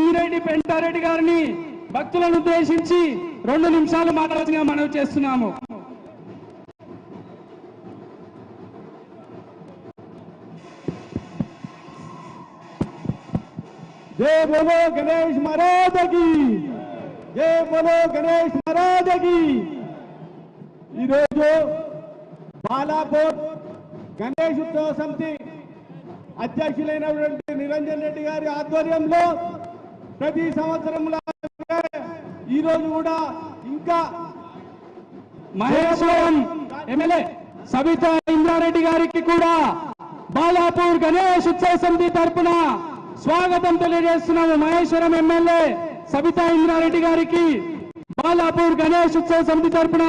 ఈరెడ్డి పెంటారెడ్డి గారిని భక్తులను ఉద్దేశించి రెండు నిమిషాలు మాట్లాడుతున్నా మనవి చేస్తున్నాము. జై బోలో గణేష్ మహారాజకి జై బోలో గణేష్ మహారాజకి. ఈరోజు బాలాకోట్ గణేష్ ఉత్సవ సమితి అధ్యక్షులైనటువంటి నిరంజన్ రెడ్డి గారి ఆధ్వర్యంలో ప్రతి సంవత్సరం ఈ రోజు కూడా ఇంకా మహేశ్వరం ఎమ్మెల్యే సవిత ఇంద్రారెడ్డి గారికి కూడా బాలాపూర్ గణేష్ ఉత్సవ సమితి తరపున స్వాగతం తెలియజేస్తున్నాము. మహేశ్వరం ఎమ్మెల్యే సవిత ఇంద్రారెడ్డి గారికి బాలాపూర్ గణేష్ ఉత్సవ సమితి తరపున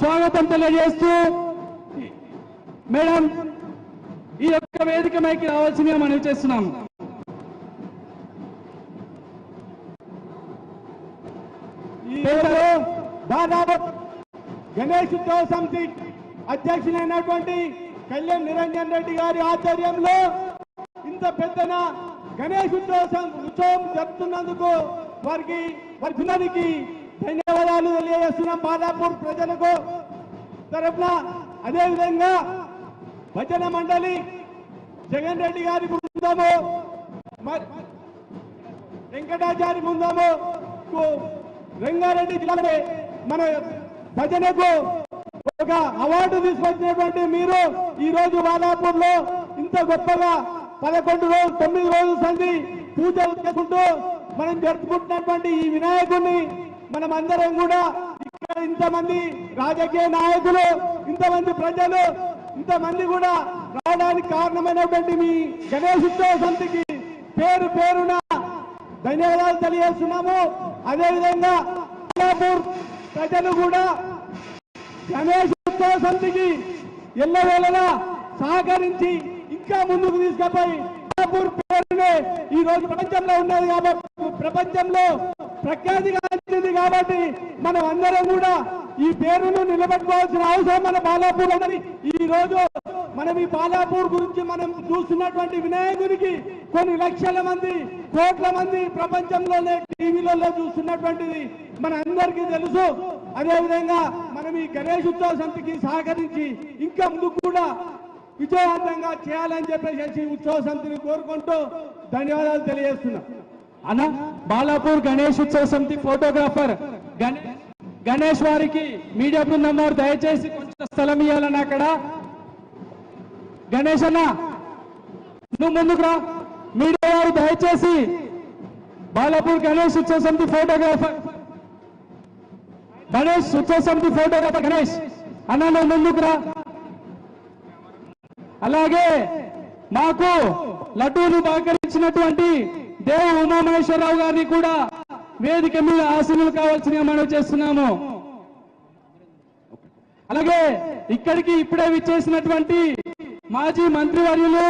స్వాగతం తెలియజేస్తూ మేడం ఈ యొక్క వేదిక మైకి రావాల్సిందిగా మనవి చేస్తున్నాము ఈరోజు దాదాపు గణేష్ ఉత్సవ సమితి అధ్యక్షులైనటువంటి కళ్యాణ్ నిరంజన్ రెడ్డి గారి ఆధ్వర్యంలో ఇంత పెద్దన గణేష్ ఉత్సవ ఉత్సవం జరుపుతున్నందుకు వారికి వారి బృందానికి ధన్యవాదాలు తెలియజేస్తున్నాం. బాలాపూర్ ప్రజలకు తరఫున అదేవిధంగా భజన మండలి జగన్ రెడ్డి గారి బృందము వెంకటాచారి బృందము రంగారెడ్డి జిల్లాలో మన భజనకు ఒక అవార్డు తీసుకొచ్చినటువంటి మీరు ఈ రోజు బాలాపూర్లో ఇంత గొప్పగా పదకొండు రోజులు తొమ్మిది రోజుల సంధి పూజలు చేసుకుంటూ మనం జరుపుకుంటున్నటువంటి ఈ వినాయకుడిని మనం అందరం కూడా ఇక్కడ ఇంతమంది రాజకీయ నాయకులు ఇంతమంది ప్రజలు ఇంతమంది కూడా రావడానికి కారణమైనటువంటి మీ గణేష్ ఉత్సవ సమితికి పేరు పేరున ధన్యవాదాలు తెలియజేస్తున్నాము. అదేవిధంగా కొల్లాపూర్ ప్రజలు కూడా గణేష్ ఉత్సవ సమితికి ఎల్లవేళలా సహకరించి ఇంకా ముందుకు తీసుకుపోయి కొల్లాపూర్ పేరునే ఈ రోజు ప్రపంచంలో ఉన్నది కాబట్టి ప్రపంచంలో ప్రఖ్యాతిగాంచింది కాబట్టి మనం అందరం కూడా ఈ పేరును నిలబెట్టుకోవాల్సిన అవసరం మన బాలాపూర్ ఉన్నది. ఈ రోజు మనం ఈ బాలాపూర్ గురించి మనం చూస్తున్నటువంటి వినాయకునికి కొన్ని లక్షల మంది కోట్ల మంది ప్రపంచంలోనే టీవీలలో చూస్తున్నటువంటిది మన అందరికీ తెలుసు. అదేవిధంగా మనం ఈ గణేష్ ఉత్సవ సమితికి సహకరించి ఇంకా ముందుకు కూడా విజయవంతంగా చేయాలని చెప్పేసి ఉత్సవ సమితిని కోరుకుంటూ ధన్యవాదాలు తెలియజేస్తున్నా. అన్న బాలాపూర్ గణేష్ ఉత్సవ సమితి ఫోటోగ్రాఫర్ గణే- గణేష్ వారికి మీడియా బృందం వారు దయచేసి కొంచెం స్థలం ఇవ్వాలన్న అక్కడ. గణేష్ అన్న నువ్వు ముందుకు రా. మీడియా వారు దయచేసి బాలాపూర్ గణేష్ ఉత్సవ సమితి ఫోటోగ్రాఫర్ గణేష్ ఉత్సవ సమితి ఫోటోగ్రాఫర్ గణేష్ అన్న నువ్వు ముందుకు రా. అలాగే మాకు లడ్డూలు బహకరించినటువంటి దేవు ఉమామహేశ్వరరావు గారిని కూడా వేదిక మీద ఆశీనులు కావాల్సిన మనం చేస్తున్నాము. అలాగే ఇక్కడికి ఇప్పుడే విచ్చేసినటువంటి మాజీ మంత్రివర్యులు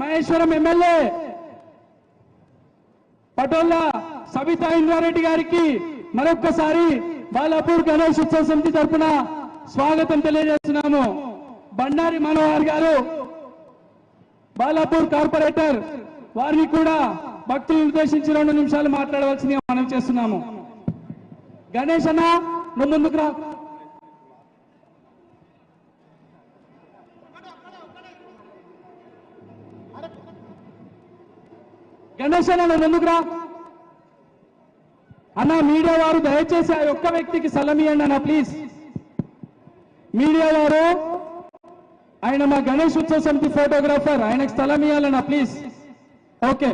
మహేశ్వరం ఎమ్మెల్యే పటోళ్ళ సబితా ఇంద్రారెడ్డి గారికి మరొక్కసారి బాలాపూర్ గణేష్ ఉత్సవ సమితి తరఫున స్వాగతం తెలియజేస్తున్నాము. బండారి మనోహర్ గారు బాలాపూర్ కార్పొరేటర్ వారిని కూడా భక్తులు ఉద్దేశించి రెండు నిమిషాలు మాట్లాడవలసిందిగా మనం చేస్తున్నాము. గణేష్ అన్న నువ్వు ముందుకు రా. గణేష్ అన్న నువ్వు అన్న మీడియా వారు దయచేసి ఆ ఒక్క వ్యక్తికి స్థలం ఇవ్వండి అన్న ప్లీజ్ మీడియా వారు ఆయన మా గణేష్ ఉత్సవ సమితి ఫోటోగ్రాఫర్ ఆయనకు స్థలం ఇవ్వాలన్న ప్లీజ్ ఓకే.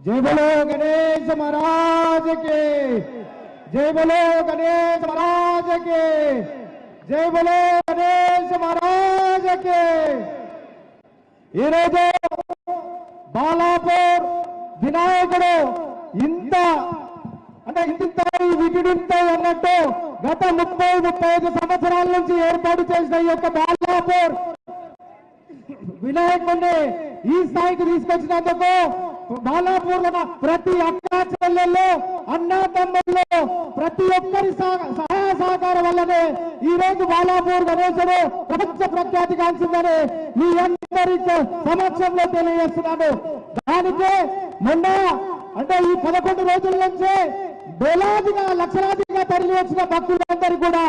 జై బలో గణేష్ మహారాజ్కి. జై బలో గణేష్ మహారాజ్కి. జై బలో గణేష్ మహారాజ్కి. ఈరోజు బాలాపూర్ వినాయకుడు ఇంత అంటే ఇంత వికిడింత అన్నట్టు గత ముప్పై ముప్పై ఐదు సంవత్సరాల నుంచి ఏర్పాటు చేసిన ఈ యొక్క బాలాపూర్ వినాయకుడిని ఈ స్థాయికి తీసుకొచ్చినందుకు బాలాపూర్ ప్రతి అక్క చెల్లెళ్ళు అన్నా తమ్ముళ్ళు ప్రతి ఒక్కరి సహాయ సహకారం వల్లనే ఈ రోజు బాలాపూర్ గణేశుడు ప్రపంచ ప్రఖ్యాతి కాల్సిందని మీ అందరి సమక్షంలో తెలియజేస్తున్నాను. దానికే మొన్న అంటే ఈ పదకొండు రోజుల నుంచే వేలాదిగా లక్షలాదిగా తరలి వచ్చిన భక్తులందరూ కూడా